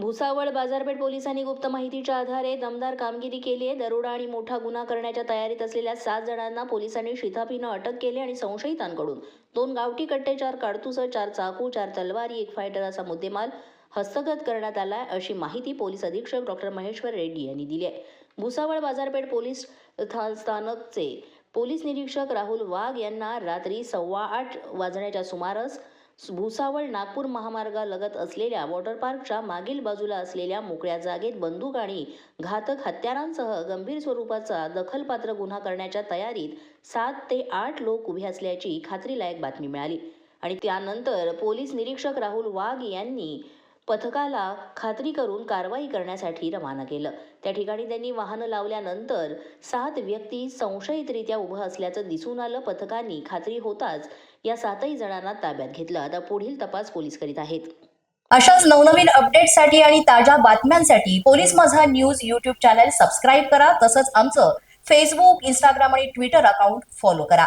भुसावळ बाजारपेठ पोलिसांनी गुप्त माहितीच्या आधारे दमदार कामगिरी केली आहे. दरोडा आणि मोठा गुन्हा करण्याच्या तयारीत असलेल्या सात जणांना पोलिसांनी शिथापीनं अटक केली आणि संशयितांकडून. दोन गावठी कट्टे चार काडतुसं चार चाकू चार तलवारी एक फायटर असा मुद्देमाल हस्तगत करण्यात आला अशी माहिती पोलीस अधीक्षक डॉक्टर महेश्वर रेड्डी यांनी दिली आहे. भुसावळ बाजारपेठ पोलीस स्थानकचे पोलीस निरीक्षक राहुल वाघ यांना रात्री सव्वा आठ वाजण्याच्या सुमारास भुसावळ नागपूर महामार्गालगत असलेल्या वॉटर पार्कच्या मागील बाजूला असलेल्या मोकळ्या जागेत बंदूक आणि घातक हत्यारांसह गंभीर स्वरूपाचा दखलपात्र गुन्हा करण्याच्या तयारीत सात ते आठ लोक उभे असल्याची खात्रीलायक बातमी मिळाली. आणि त्यानंतर पोलीस निरीक्षक राहुल वाघ यांनी पथकाला खात्री करून कारवाई करण्यासाठी रवाना केलं. त्या ठिकाणी त्यांनी वाहनं लावल्यानंतर सात व्यक्ती संशयितरित्या उभं असल्याचं दिसून आलं. पथकांनी खात्री होताच या सातही जणांना ताब्यात घेतलं. आता पुढील तपास पोलीस करीत आहेत. अशाच नवनवीन अपडेट्ससाठी आणि ताज्या बातम्यांसाठी police Majha news YouTube channel subscribe करा. तसंच आमचं फेसबुक इंस्टाग्राम आणि ट्विटर अकाउंट फॉलो करा.